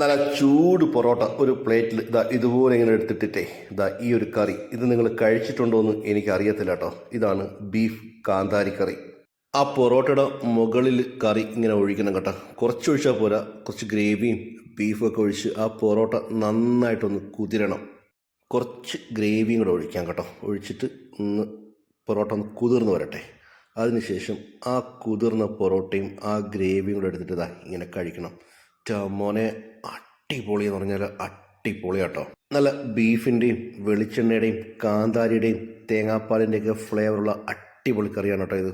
നല്ല ചൂട് പൊറോട്ട ഒരു പ്ലേറ്റിൽ ഇതാ ഇതുപോലെ ഇങ്ങനെ എടുത്തിട്ടിട്ടേ ഇതാ ഈ ഒരു കറി. ഇത് നിങ്ങൾ കഴിച്ചിട്ടുണ്ടോ എന്ന് എനിക്ക് അറിയത്തില്ല കേട്ടോ ഇതാണ് ബീഫ് കാന്താരി കറി. ആ പൊറോട്ടയുടെ മുകളിൽ കറി ഇങ്ങനെ ഒഴിക്കണം കേട്ടോ. കുറച്ച് ഒഴിച്ചാൽ പോരാ. കുറച്ച് ഗ്രേവിയും ബീഫും ഒക്കെ ഒഴിച്ച് ആ പൊറോട്ട നന്നായിട്ടൊന്ന് കുതിരണം. കുറച്ച് ഗ്രേവിയും കൂടെ ഒഴിക്കാം കേട്ടോ. ഒഴിച്ചിട്ട് ഒന്ന് പൊറോട്ട ഒന്ന് കുതിർന്ന് വരട്ടെ. അതിനുശേഷം ആ കുതിർന്ന പൊറോട്ടയും ആ ഗ്രേവിയും കൂടെ എടുത്തിട്ട് ഇതാ ഇങ്ങനെ കഴിക്കണം. മോനെ അടിപൊളി എന്ന് പറഞ്ഞാൽ അടിപൊളി കേട്ടോ നല്ല ബീഫിന്റെയും വെളിച്ചെണ്ണയുടെയും കാന്താരിയുടെയും തേങ്ങാപ്പാലിന്റെയൊക്കെ ഫ്ലേവറുള്ള അടിപൊളി കറിയാണ് കേട്ടോ ഇത്.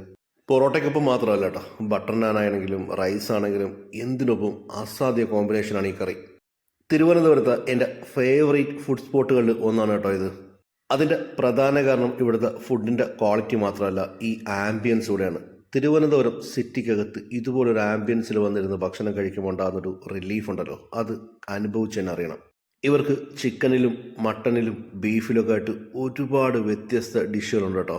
പൊറോട്ടയ്ക്കൊപ്പം മാത്രമല്ല കേട്ടോ ബട്ടർ നാനാണെങ്കിലും റൈസ് ആണെങ്കിലും എന്തിനൊപ്പം അസാധ്യ കോമ്പിനേഷനാണ് ഈ കറി. തിരുവനന്തപുരത്ത് എന്റെ ഫേവറേറ്റ് ഫുഡ് സ്പോട്ടുകളിൽ ഒന്നാണ് കേട്ടോ ഇത്. അതിന്റെ പ്രധാന കാരണം ഇവിടുത്തെ ഫുഡിന്റെ ക്വാളിറ്റി മാത്രമല്ല ഈ ആംബിയൻസ് കൂടെയാണ്. തിരുവനന്തപുരം സിറ്റിക്കകത്ത് ഇതുപോലൊരു ആംബിയൻസിൽ വന്നിരുന്ന് ഭക്ഷണം കഴിക്കുമ്പോൾ ഉണ്ടാകുന്നൊരു റിലീഫ് ഉണ്ടല്ലോ. അത് അനുഭവിച്ച് തന്നെ അറിയണം. ഇവർക്ക് ചിക്കനിലും മട്ടണിലും ബീഫിലൊക്കെ ആയിട്ട് ഒരുപാട് വ്യത്യസ്ത ഡിഷുകളുണ്ട് കേട്ടോ.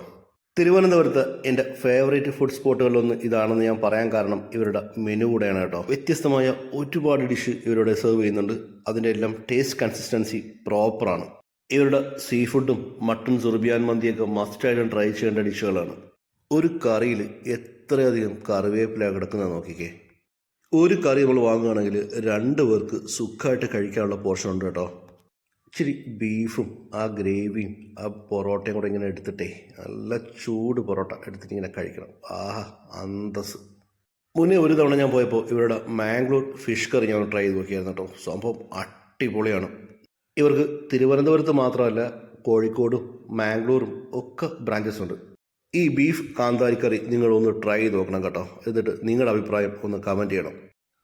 തിരുവനന്തപുരത്ത് എന്റെ ഫേവറേറ്റ് ഫുഡ് സ്പോട്ടുകളിലൊന്ന് ഇതാണെന്ന് ഞാൻ പറയാൻ കാരണം ഇവരുടെ മെനു കൂടെയാണ് കേട്ടോ. വ്യത്യസ്തമായ ഒരുപാട് ഡിഷ് ഇവരുടെ സെർവ് ചെയ്യുന്നുണ്ട്. അതിന്റെ എല്ലാം ടേസ്റ്റ് കൺസിസ്റ്റൻസി പ്രോപ്പറാണ് ഇവരുടെ സീ ഫുഡും മട്ടൺ സുർബിയാൻ മന്തിയൊക്കെ മസ്റ്റായിട്ടും ട്രൈ ചെയ്യേണ്ട ഡിഷുകളാണ് ഒരു കറിയിൽ എത്രയധികം കറിവേപ്പില കിടക്കുന്നത് നോക്കിക്കേ. ഒരു കറി നമ്മൾ വാങ്ങുകയാണെങ്കിൽ രണ്ട് പേർക്ക് സുഖമായിട്ട് കഴിക്കാനുള്ള പോർഷൻ ഉണ്ട് കേട്ടോ. ഇച്ചിരി ബീഫും ആ ഗ്രേവിയും ആ പൊറോട്ടയും കൂടെ ഇങ്ങനെ എടുത്തിട്ടേ നല്ല ചൂട് പൊറോട്ട എടുത്തിട്ട് ഇങ്ങനെ കഴിക്കണം. ആഹാ അന്തസ് മുന്നേ ഒരു തവണ ഞാൻ പോയപ്പോൾ ഇവരുടെ മാംഗ്ലൂർ ഫിഷ് കറി ഞാൻ ട്രൈ ചെയ്ത് നോക്കിയായിരുന്നു കേട്ടോ. സംഭവം അടിപൊളിയാണ്. ഇവർക്ക് തിരുവനന്തപുരത്ത് മാത്രമല്ല കോഴിക്കോടും മാംഗ്ലൂരും ഒക്കെ ബ്രാഞ്ചസ് ഉണ്ട്. ഈ ബീഫ് കാന്താരി കറി നിങ്ങളൊന്ന് ട്രൈ ചെയ്ത് നോക്കണം കേട്ടോ. എന്നിട്ട് നിങ്ങളുടെ അഭിപ്രായം ഒന്ന് കമന്റ് ചെയ്യണം.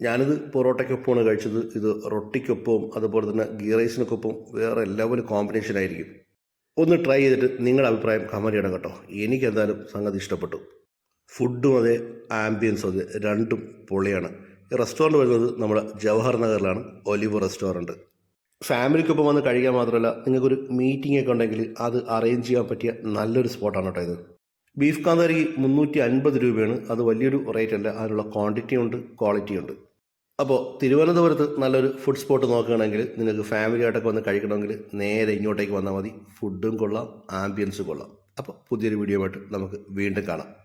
ഞാനിത് പൊറോട്ടയ്ക്കൊപ്പമാണ് കഴിച്ചത്. ഇത് റൊട്ടിക്കൊപ്പവും അതുപോലെ തന്നെ ഗീ റൈസിനൊക്കൊപ്പം വേറെ എല്ലാവരും കോമ്പിനേഷൻ ആയിരിക്കും. ഒന്ന് ട്രൈ ചെയ്തിട്ട് നിങ്ങളുടെ അഭിപ്രായം കമന്റ് ചെയ്യണം കേട്ടോ. എനിക്ക് എന്തായാലും സംഗതി ഇഷ്ടപ്പെട്ടു. ഫുഡും അതെ ആംബിയൻസും അതെ രണ്ടും പൊളിയാണ്. ഈ റെസ്റ്റോറന്റ് വരുന്നത് നമ്മുടെ ജവഹർ നഗറിലാണ്. ഒലിവ് റെസ്റ്റോറന്റ് ഫാമിലിക്കൊപ്പം വന്ന് കഴിക്കാൻ മാത്രമല്ല നിങ്ങൾക്കൊരു മീറ്റിംഗ് ഒക്കെ ഉണ്ടെങ്കിൽ അത് അറേഞ്ച് ചെയ്യാൻ പറ്റിയ നല്ലൊരു സ്പോട്ടാണ് കേട്ടോ ഇത്. ബീഫ് കാന്താരി മുന്നൂറ്റി അൻപത് രൂപയാണ്. അത് വലിയൊരു റേറ്റ് അല്ല. അതിനുള്ള ക്വാണ്ടിറ്റി ഉണ്ട് ക്വാളിറ്റി ഉണ്ട്. അപ്പോൾ തിരുവനന്തപുരത്ത് നല്ലൊരു ഫുഡ് സ്പോട്ട് നോക്കുകയാണെങ്കിൽ നിങ്ങൾക്ക് ഫാമിലി ആയിട്ടൊക്കെ വന്ന് കഴിക്കണമെങ്കിൽ നേരെ ഇങ്ങോട്ടേക്ക് വന്നാൽ മതി. ഫുഡും കൊള്ളാം ആംബിയൻസും കൊള്ളാം. അപ്പോൾ പുതിയൊരു വീഡിയോ ആയിട്ട് നമുക്ക് വീണ്ടും കാണാം.